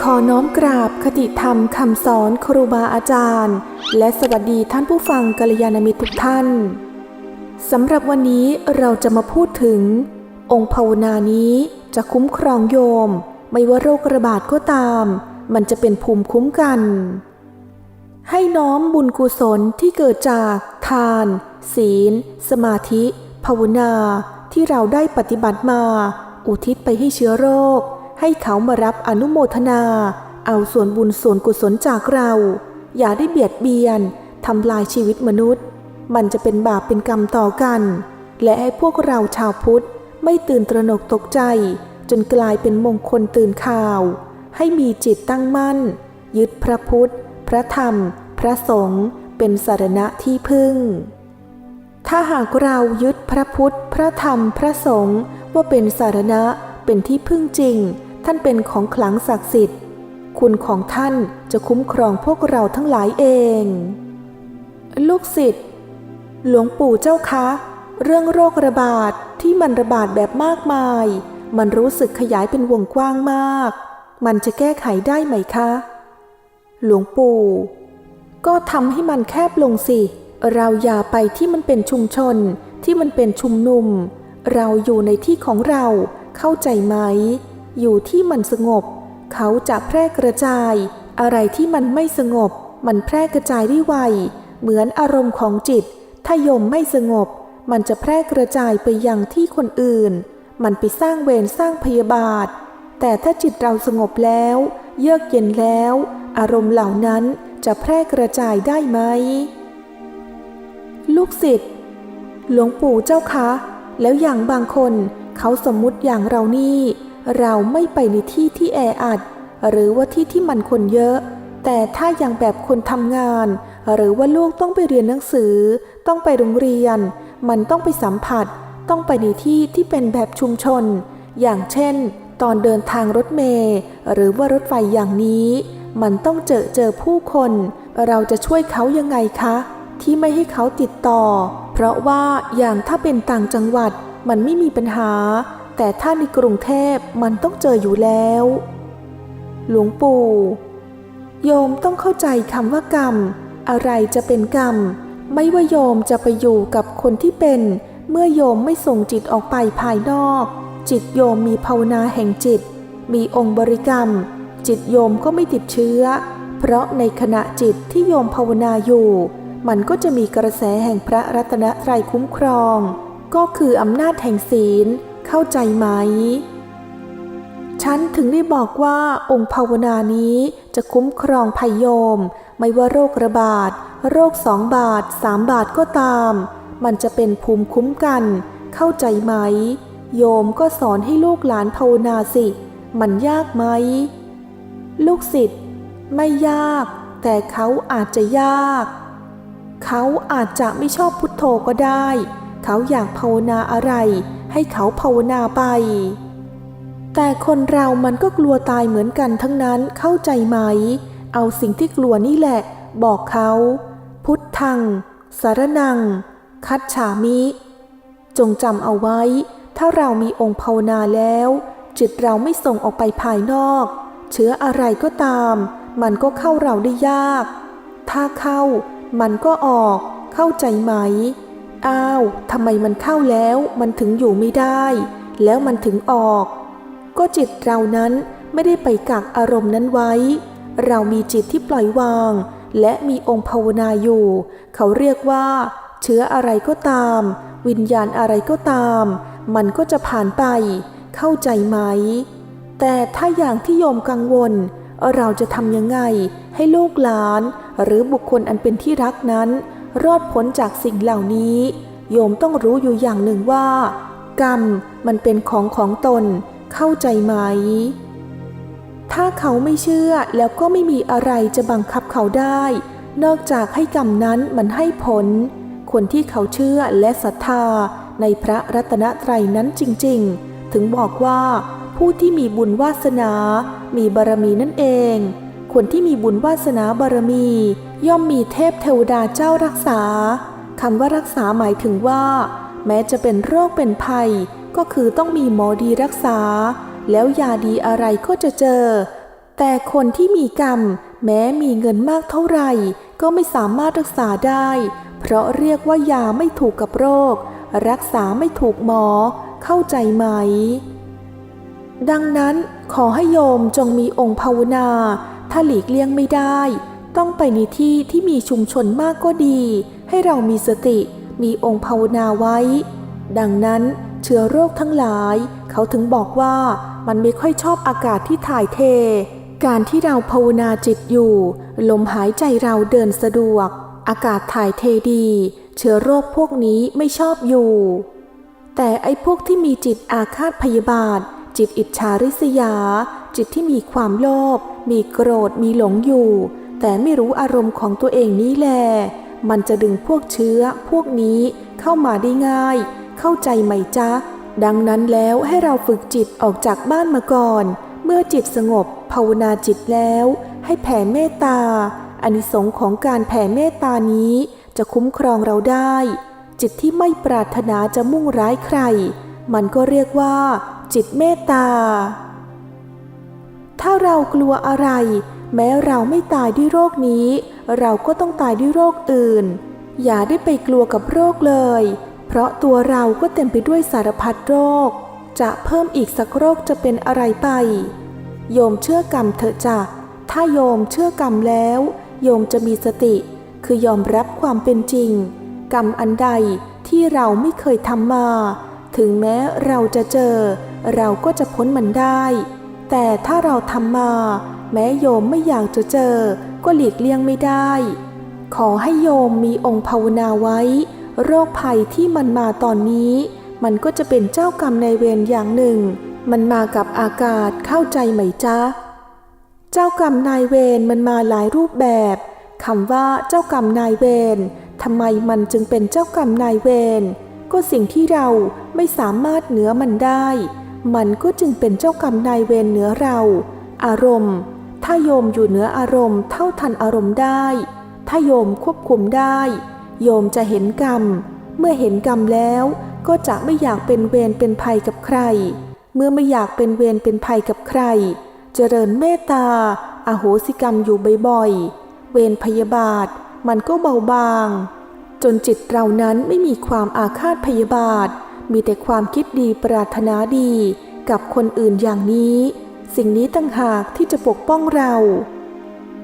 ขอน้อมกราบคติธรรมคำสอนครูบาอาจารย์ และสวัสดีท่านผู้ฟังกัลยาณมิตรทุกท่านสำหรับวันนี้เราจะมาพูดถึง องค์ภาวนานี้จะคุ้มครองโยม ไม่ว่าโรคระบาดก็ตาม มันจะเป็นภูมิคุ้มกัน ให้น้อมบุญกุศลที่เกิดจากทาน ศีล สมาธิ ภาวนา ที่เราได้ปฏิบัติมา อุทิศไปให้เชื้อโรค ให้เขามารับอนุโมทนา เอาส่วนบุญส่วนกุศลจากเรา อย่าได้เบียดเบียนทำลายชีวิตมนุษย์ มันจะเป็นบาปเป็นกรรมต่อกัน และให้พวกเราชาวพุทธไม่ตื่นตระหนกตกใจ จนกลายเป็นมงคลตื่นข่าว ให้มีจิตตั้งมั่น ยึดพระพุทธ พระธรรม ระสงฆ์เป็นสารณะที่พึ่ง ถ้าหากเรายึดพระพุทธ พระธรรม พระสงฆ์ว่าเป็นสารณะเป็นที่พึ่งจริง ท่านเป็นของขลังศักดิ์สิทธิ์ คุณของท่านจะคุ้มครองพวกเราทั้งหลายเอง ลูกศิษย์หลวงปู่เจ้าคะ เรื่องโรคระบาดที่มันระบาดแบบมากมาย มันรู้สึกขยายเป็นวงกว้างมาก มันจะแก้ไขได้ไหมคะ หลวงปู่ ก็ทำให้มันแคบลงสิ เราอย่าไปที่มันเป็นชุมชน ที่มันเป็นชุมนุม เราอยู่ในที่ของเรา เข้าใจไหม อยู่ที่มันสงบ เขาจะแพร่กระจาย อะไรที่มันไม่สงบ มันแพร่กระจายได้ไว เหมือนอารมณ์ของจิต ถ้ายมไม่สงบ มันจะแพร่กระจายไปยังที่คนอื่น มันไปสร้างเวรสร้างพยาบาท แต่ถ้าจิตเราสงบแล้ว เยือกเย็นแล้ว อารมณ์เหล่านั้น จะแพร่กระจายได้ไหม ลูกศิษย์หลวงปู่เจ้าคะ แล้วอย่างบางคนเขาสมมุติอย่างเรานี่ เราไม่ไปในที่ที่แออัด หรือว่าที่ที่มันคนเยอะ แต่ถ้าอย่างแบบคนทำงาน หรือว่าลูกต้องไปเรียนหนังสือ ต้องไปโรงเรียน มันต้องไปสัมผัส ต้องไปในที่ที่เป็นแบบชุมชน อย่างเช่น ตอนเดินทางรถเมล์หรือว่ารถไฟอย่างนี้ มันต้องเจอเจอผู้คน เราจะช่วยเขายังไงคะ ที่ไม่ให้เขาติดต่อ เพราะว่าอย่างถ้าเป็นต่างจังหวัดมันไม่มีปัญหา แต่ถ้าในกรุงเทพมันต้องเจออยู่แล้ว หลวงปู่ โยมต้องเข้าใจคำว่ากรรม อะไรจะเป็นกรรม ไม่ว่าโยมจะไปอยู่กับคนที่เป็น เมื่อโยมไม่ส่งจิตออกไปภายนอก จิตโยมมีภาวนาแห่งจิต มีองค์บริกรรม จิตโยมก็ไม่ติดเชื้อ เพราะในขณะจิตที่โยมภาวนาอยู่ มันก็จะมีกระแสแห่งพระรัตนตรัยคุ้มครอง ก็คืออำนาจแห่งศีล เข้าใจไหม ฉันถึงได้บอกว่าองค์ภาวนานี้จะคุ้มครองภัยโยม ไม่ว่าโรคระบาด โรคสองบาทสามบาทก็ตาม มันจะเป็นภูมิคุ้มกัน เข้าใจไหม โยมก็สอนให้ลูกหลานภาวนาสิมันยากไหม ลูกศิษย์ไม่ยาก แต่เขาอาจจะยาก เขาอาจจะไม่ชอบพุทโธก็ได้ เขาอยากภาวนาอะไร ให้เขาภาวนาไป แต่คนเรามันก็กลัวตายเหมือนกันทั้งนั้นเข้าใจไหม เอาสิ่งที่กลัวนี่แหละ บอกเขา พุทธัง สารนัง คัดฉามิ จงจำเอาไว้ ถ้าเรามีองค์ภาวนาแล้ว จิตเราไม่ส่งออกไปภายนอก เชื้ออะไรก็ตาม มันก็เข้าเราได้ยาก ถ้าเข้า มันก็ออก เข้าใจไหม อ้าวทำไมมันเข้าแล้วมันถึงอยู่ไม่ได้ แล้วมันถึงออก ก็จิตเรานั้นไม่ได้ไปกักอารมณ์นั้นไว้ เรามีจิตที่ปล่อยวาง และมีองค์ภาวนาอยู่ เขาเรียกว่า เชื้ออะไรก็ตาม วิญญาณอะไรก็ตาม มันก็จะผ่านไป เข้าใจไหม แต่ถ้าอย่างที่โยมกังวล เราจะทำยังไงให้ลูกหลาน หรือบุคคลอันเป็นที่รักนั้น รอดพ้นจากสิ่งเหล่านี้ โยมต้องรู้อยู่อย่างหนึ่งว่า กรรมมันเป็นของของตน เข้าใจไหม ถ้าเขาไม่เชื่อแล้วก็ไม่มีอะไรจะบังคับเขาได้ นอกจากให้กรรมนั้นมันให้ผล คนที่เขาเชื่อและศรัทธาในพระรัตนตรัยนั้นจริง ๆ ถึงบอกว่า ผู้ที่มีบุญวาสนา มีบารมีนั่นเอง คนที่มีบุญวาสนาบารมี ย่อมมีเทพเทวดาเจ้ารักษาคำว่ารักษาหมายถึงว่า แม้จะเป็นโรคเป็นภัย ก็คือต้องมีหมอดีรักษา แล้วยาดีอะไรก็จะเจอ แต่คนที่มีกรรม แม้มีเงินมากเท่าไหร่ ก็ไม่สามารถรักษาได้ เพราะเรียกว่ายาไม่ถูกกับโรค รักษาไม่ถูกหมอ เข้าใจไหม ดังนั้นขอให้โยมจงมีองค์ภาวนา ถ้าหลีกเลี่ยงไม่ได้ ต้องไปในที่ที่มีชุมชนมากก็ดี ให้เรามีสติ มีองค์ภาวนาไว้ ดังนั้นเชื้อโรคทั้งหลาย เขาถึงบอกว่ามันไม่ค่อยชอบอากาศที่ถ่ายเท การที่เราภาวนาจิตอยู่ ลมหายใจเราเดินสะดวก อากาศถ่ายเทดี เชื้อโรคพวกนี้ไม่ชอบอยู่ แต่ไอ้พวกที่มีจิตอาฆาตพยาบาท จิตอิจฉาริษยา จิตที่มีความโลภมีโกรธมีหลงอยู่ แต่ไม่รู้อารมณ์ของตัวเองนี้แล มันจะดึงพวกเชื้อพวกนี้เข้ามาได้ง่าย เข้าใจไหมจ๊ะ ดังนั้นแล้วให้เราฝึกจิตออกจากบ้านมาก่อน เมื่อจิตสงบภาวนาจิตแล้ว ให้แผ่เมตตาอานิสงส์ของการแผ่เมตตานี้จะคุ้มครองเราได้ จิตที่ไม่ปรารถนาจะมุ่งร้ายใคร มันก็เรียกว่า จิตเมตตา ถ้าเรากลัวอะไร แม้เราไม่ตายด้วยโรคนี้ เราก็ต้องตายด้วยโรคอื่น อย่าได้ไปกลัวกับโรคเลย เพราะตัวเราก็เต็มไปด้วยสารพัดโรค จะเพิ่มอีกสักโรคจะเป็นอะไรไป โยมเชื่อกรรมเถอะจ้ะถ้าโยมเชื่อกรรมแล้ว โยมจะมีสติ คือยอมรับความเป็นจริง กรรมอันใดที่เราไม่เคยทำมา ถึงแม้เราจะเจอ เราก็จะพ้นมันได้ แต่ถ้าเราทำมา แม้โยมไม่อยากจะเจอ ก็หลีกเลี่ยงไม่ได้ ขอให้โยมมีองค์ภาวนาไว้ โรคภัยที่มันมาตอนนี้ มันก็จะเป็นเจ้ากรรมในายเวรอย่างหนึ่ง มันมากับอากาศเข้าใจไหมจ๊ะ เจ้ากรรมนายเวรมันมาหลายรูปแบบคำว่าเจ้ากรรมนายเวรทำไมมันจึงเป็นเจ้ากรรมนายเวร ก็สิ่งที่เราไม่สามารถเหนือมันได้ มันก็จึงเป็นเจ้ากรรมนายเวรเหนือเรา อารมณ์ ถ้าโยมอยู่เหนืออารมณ์เท่าทันอารมณ์ได้ ถ้าโยมควบคุมได้ โยมจะเห็นกรรม เมื่อเห็นกรรมแล้วก็จะไม่อยากเป็นเวรเป็นภัยกับใคร เมื่อไม่อยากเป็นเวรเป็นภัยกับใคร เจริญเมตตาอาโหสิกรรมอยู่บ่อยๆ เวรพยาบาท มันก็เบาบาง จนจิตเรานั้นไม่มีความอาฆาตพยาบาท มีแต่ความคิดดีปรารถนาดีกับคนอื่นอย่างนี้ สิ่งนี้ตั้งหากที่จะปกป้องเรา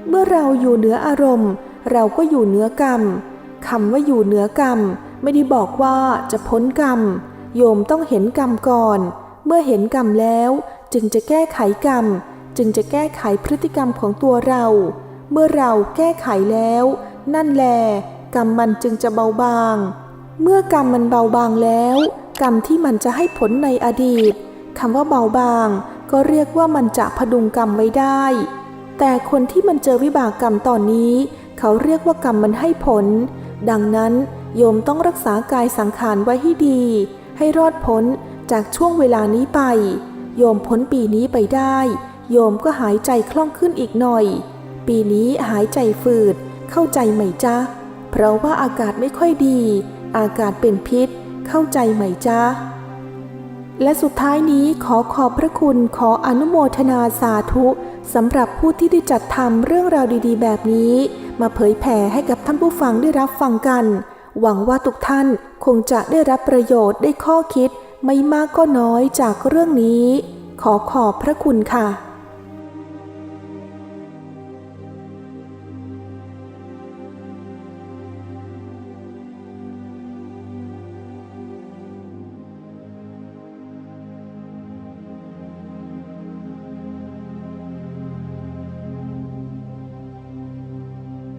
เมื่อเราอยู่เหนืออารมณ์ เราก็อยู่เหนือกรรมคำว่าอยู่เหนือกรรม ไม่ได้บอกว่าจะพ้นกรรม โยมต้องเห็นกรรมก่อน เมื่อเห็นกรรมแล้วจึงจะแก้ไขกรรม จึงจะแก้ไขพฤติกรรมของตัวเรา เมื่อเราแก้ไขแล้ว นั่นแล กรรมมันจึงจะเบาบาง เมื่อกรรมมันเบาบางแล้ว กรรมที่มันจะให้ผลในอดีตคำว่าเบาบาง ก็เรียกว่ามันจะพดุงกรรมไว้ได้ แต่คนที่มันเจอวิบากกรรมตอนนี้ เขาเรียกว่ากรรมมันให้ผล ดังนั้นโยมต้องรักษากายสังขารไว้ให้ดี ให้รอดพ้นจากช่วงเวลานี้ไป โยมพ้นปีนี้ไปได้ โยมก็หายใจคล่องขึ้นอีกหน่อย ปีนี้หายใจฝืด เข้าใจไหมจ๊ะ เพราะว่าอากาศไม่ค่อยดี อากาศเป็นพิษ เข้าใจไหมจ๊ะ และสุดท้ายนี้ขอขอบพระคุณขออนุโมทนาสาธุสำหรับผู้ที่ได้จัดทำเรื่องราวดีๆ แบบนี้ มาเผยแผ่ให้กับท่านผู้ฟังได้รับฟังกัน หวังว่าทุกท่านคงจะได้รับประโยชน์ได้ข้อคิด ไม่มากก็น้อยจากเรื่องนี้ ขอขอบพระคุณค่ะ